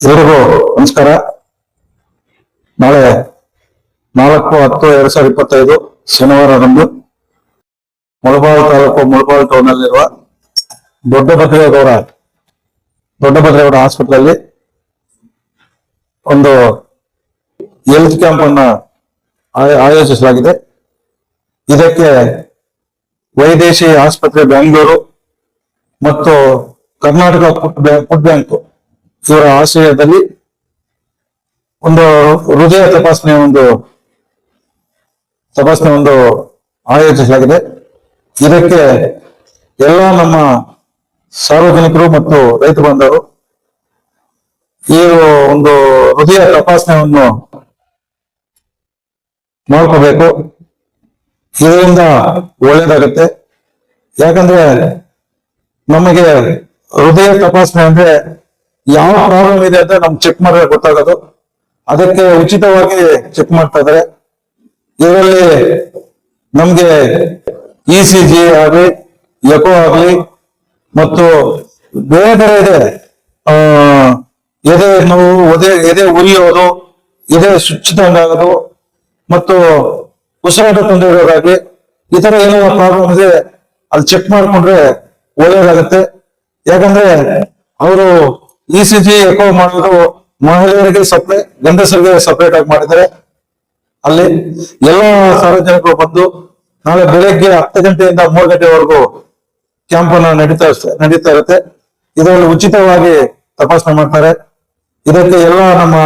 ಎಲ್ರಿಗೂ ನಮಸ್ಕಾರ. ನಾಳೆ ನಾಲ್ಕು ಹತ್ತು ಎರಡ್ ಸಾವಿರದ ಇಪ್ಪತ್ತೈದು ಶನಿವಾರದಂದು ಮುಳಬಾಲ್ ತಾಲೂಕು ಮುಳಬಾಲ್ ಟೌನ್ ಅಲ್ಲಿರುವ ದೊಡ್ಡಭದ್ರೇಗೌಡ ದೊಡ್ಡಭದ್ರೇಗೌಡ ಆಸ್ಪತ್ರೆಯಲ್ಲಿ ಒಂದು ಹೆಲ್ತ್ ಕ್ಯಾಂಪ್ ಅನ್ನ ಆಯೋಜಿಸಲಾಗಿದೆ. ಇದಕ್ಕೆ ವೈದೇಶಿ ಆಸ್ಪತ್ರೆ ಬೆಂಗಳೂರು ಮತ್ತು Karnataka food bank food bank ಇವರ ಆಶ್ರಯದಲ್ಲಿ ಒಂದು ಹೃದಯ ತಪಾಸಣೆ ಒಂದು ತಪಾಸಣೆ ಒಂದು ಆಯೋಜಿಸಲಾಗಿದೆ. ಇದಕ್ಕೆ ಎಲ್ಲ ನಮ್ಮ ಸಾರ್ವಜನಿಕರು ಮತ್ತು ರೈತ ಬಾಂಧವರು ಈ ಒಂದು ಹೃದಯ ತಪಾಸಣೆಯನ್ನು ಮಾಡ್ಕೋಬೇಕು. ಇದರಿಂದ ಒಳ್ಳೇದಾಗುತ್ತೆ. ಯಾಕಂದ್ರೆ ನಮಗೆ ಹೃದಯ ತಪಾಸಣೆ ಅಂದ್ರೆ ಯಾವ ಪ್ರಾಬ್ಲಮ್ ಇದೆ ಅಂತ ನಮ್ಗೆ ಚೆಕ್ ಮಾಡಿದ್ರೆ ಗೊತ್ತಾಗೋದು. ಅದಕ್ಕೆ ಉಚಿತವಾಗಿ ಚೆಕ್ ಮಾಡ್ತಾ ಇದಾರೆ ಇದರಲ್ಲಿ ನಮ್ಗೆ ಇ ಸಿ ಜಿ ಆಗ್ಲಿ ಎಕೋ ಆಗ್ಲಿ, ಮತ್ತು ಬೇರೆ ಬೇರೆ ಇದೆ. ಎದೆ ನೋವು ಒದೆ ಎದೆ ಉರಿಯೋದು, ಎದೆ ಸುಚ್ಚಿದಂಗಾಗೋದು ಮತ್ತು ಉಸಿರಾಟ ತೊಂದರೆ ಇರೋದಾಗ್ಲಿ, ಈ ತರ ಏನೋ ಪ್ರಾಬ್ಲಮ್ ಇದೆ ಅಲ್ಲಿ ಚೆಕ್ ಮಾಡ್ಕೊಂಡ್ರೆ ಒಳ್ಳೇದಾಗತ್ತೆ. ಯಾಕಂದ್ರೆ ಅವರು ಇ ಸಿ ಜಿ ಎಕೋ ಮಾಡೋದು ಮಹಿಳೆಯರಿಗೆ ಸಪ್ಲೈ ಗಂಡಸರಿಗೆ ಸಪ್ರೇಟ್ ಆಗಿ ಮಾಡಿದರೆ ಅಲ್ಲಿ ಎಲ್ಲ ಸಾರ್ವಜನಿಕರು ಬಂದು ನಾಳೆ ಬೆಳಗ್ಗೆ ಹತ್ತು ಗಂಟೆಯಿಂದ ಮೂರು ಗಂಟೆವರೆಗೂ ಕ್ಯಾಂಪ್ ಅನ್ನು ನಡೀತಾ ನಡೀತಾ ಇರುತ್ತೆ. ಇದರಲ್ಲಿ ಉಚಿತವಾಗಿ ತಪಾಸಣೆ ಮಾಡ್ತಾರೆ. ಇದಕ್ಕೆ ಎಲ್ಲ ನಮ್ಮ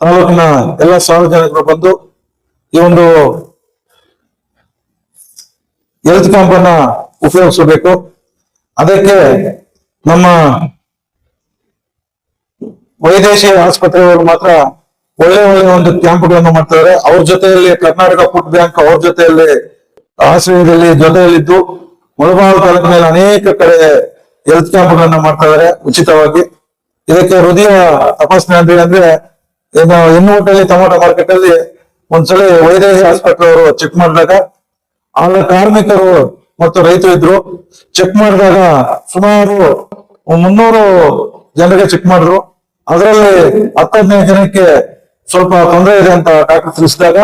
ತಾಲೂಕಿನ ಎಲ್ಲ ಸಾರ್ವಜನಿಕರು ಬಂದು ಈ ಒಂದು ಹೆಲ್ತ್ ಕ್ಯಾಂಪ್ ಅನ್ನ ಉಪಯೋಗಿಸಬೇಕು. ಅದಕ್ಕೆ ನಮ್ಮ ವೈದೇಶಿ ಆಸ್ಪತ್ರೆಯವರು ಮಾತ್ರ ಒಳ್ಳೆ ಒಳ್ಳೆ ಒಂದು ಕ್ಯಾಂಪ್ಗಳನ್ನು ಮಾಡ್ತಾರೆ. ಅವ್ರ ಜೊತೆಯಲ್ಲಿ ಕರ್ನಾಟಕ ಫುಡ್ ಬ್ಯಾಂಕ್ ಅವ್ರ ಜೊತೆಯಲ್ಲಿ ಆಶ್ರಯದಲ್ಲಿ ಜೊತೆಯಲ್ಲಿದ್ದು ಮುಳಬಾಗಿಲು ತಾಲೂಕಿನಲ್ಲಿ ಅನೇಕ ಕಡೆ ಹೆಲ್ತ್ ಕ್ಯಾಂಪ್ಗಳನ್ನು ಮಾಡ್ತಾ ಇದಾರೆ ಉಚಿತವಾಗಿ. ಇದಕ್ಕೆ ಹೃದಯ ತಪಾಸಣೆ ಅಂದ್ರೆ ಅಂದ್ರೆ ಏನು ಇನ್ನೂಟಲ್ಲಿ ಟೊಮೊಟೊ ಮಾರ್ಕೆಟ್ ಅಲ್ಲಿ ಒಂದ್ಸಲಿ ವೈದೇಹಿ ಆಸ್ಪತ್ರೆ ಅವರು ಚೆಕ್ ಮಾಡಿದಾಗ ಆಗ ಕಾರ್ಮಿಕರು ಮತ್ತು ರೈತರು ಇದ್ರು. ಚೆಕ್ ಮಾಡಿದಾಗ ಸುಮಾರು ಮುನ್ನೂರು ಜನರಿಗೆ ಚೆಕ್ ಮಾಡಿದ್ರು. ಅದರಲ್ಲಿ ಹತ್ತನೇ ಜನಕ್ಕೆ ಸ್ವಲ್ಪ ತೊಂದರೆ ಇದೆ ಅಂತ ಡಾಕ್ಟರ್ ತಿಳಿಸಿದಾಗ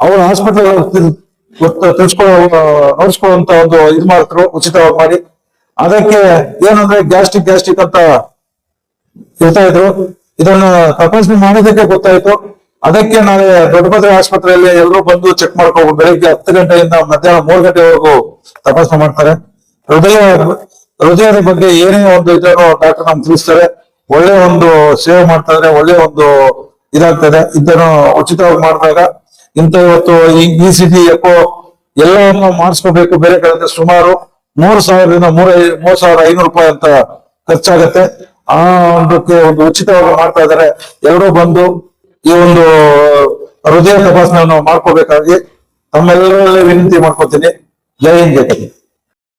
ಅವರು ಹಾಸ್ಪಿಟಲ್ ನೋಡ್ಸ್ಕೊಳ್ಳುವಂತ ಒಂದು ಇದು ಉಚಿತವಾಗಿ ಮಾಡಿ. ಅದಕ್ಕೆ ಏನಂದ್ರೆ ಗ್ಯಾಸ್ಟ್ರಿಕ್ ಗ್ಯಾಸ್ಟ್ರಿಕ್ ಅಂತ ಹೇಳ್ತಾ ಇದ್ರು. ಇದನ್ನ ತಪಾಸಣೆ ಮಾಡಿದಕ್ಕೆ ಗೊತ್ತಾಯ್ತು. ಅದಕ್ಕೆ ನಾಳೆ ದೊಡ್ಡಪದ್ರೆ ಆಸ್ಪತ್ರೆಯಲ್ಲಿ ಎಲ್ಲರೂ ಬಂದು ಚೆಕ್ ಮಾಡ್ಕೊಂಡು ಬೆಳಿಗ್ಗೆ ಹತ್ತು ಗಂಟೆಯಿಂದ ಮಧ್ಯಾಹ್ನ ಮೂರು ಗಂಟೆವರೆಗೂ ತಪಾಸಣೆ ಮಾಡ್ತಾರೆ. ಹೃದಯ, ಹೃದಯದ ಬಗ್ಗೆ ಏನೇ ಒಂದು ಇದನ್ನು ಡಾಕ್ಟರ್ ನಮ್ಗೆ ತಿಳಿಸ್ತಾರೆ. ಒಳ್ಳೆ ಒಂದು ಸೇವೆ ಮಾಡ್ತಾ ಇದ್ರೆ ಒಳ್ಳೆ ಒಂದು ಇದಾಗ್ತದೆ. ಇದನ್ನು ಉಚಿತವಾಗಿ ಮಾಡಿದಾಗ ಇಂತ ಇವತ್ತು ಈ ಸಿ ಜಿ ಎಕೋ ಎಲ್ಲವನ್ನು ಮಾಡಿಸ್ಕೋಬೇಕು ಬೇರೆ ಕಡೆ ಸುಮಾರು ಮೂರು ಸಾವಿರದಿಂದ ಮೂರ, ಮೂರ್ ಸಾವಿರದ ಐನೂರು ರೂಪಾಯಿ ಅಂತ ಖರ್ಚಾಗತ್ತೆ. ಆ ಒಂದು ಉಚಿತವಾಗಿ ಮಾಡ್ತಾ ಇದ್ದಾರೆ ಎಲ್ಲರೂ ಬಂದು ಈ ಒಂದು ಹೃದಯ ತಪಾಸಣೆಯನ್ನು ಮಾಡ್ಕೋಬೇಕಾಗಿ ತಮ್ಮೆಲ್ಲರಲ್ಲಿ ವಿನಂತಿ ಮಾಡ್ಕೊತೀನಿ. ಜೈ ಹಿಂದ್.